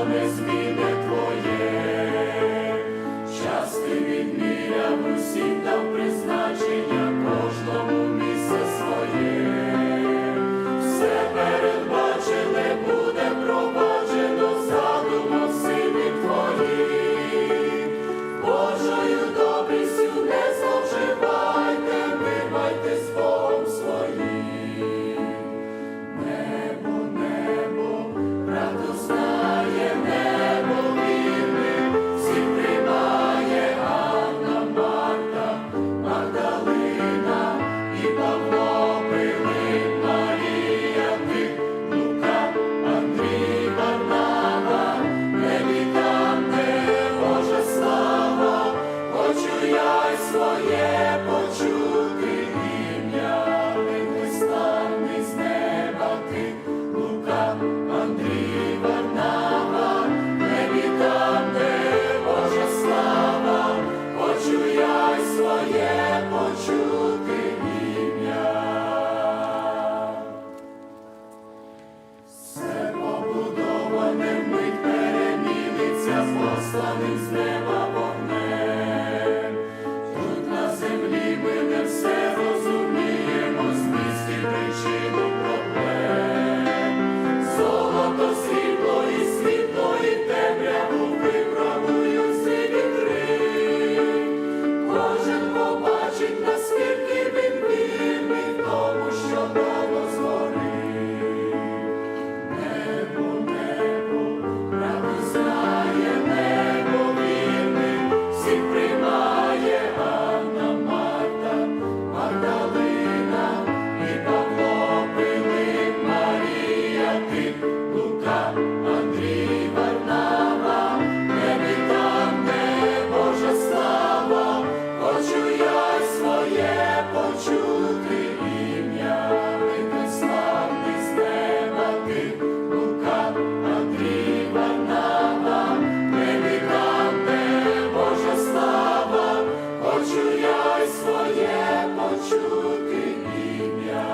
on me. Переміниться, посланим з неба почути ім'я.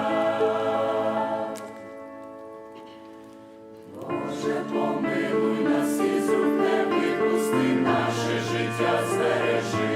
Боже, помилуй нас і зуб не випусти, наше життя збережи.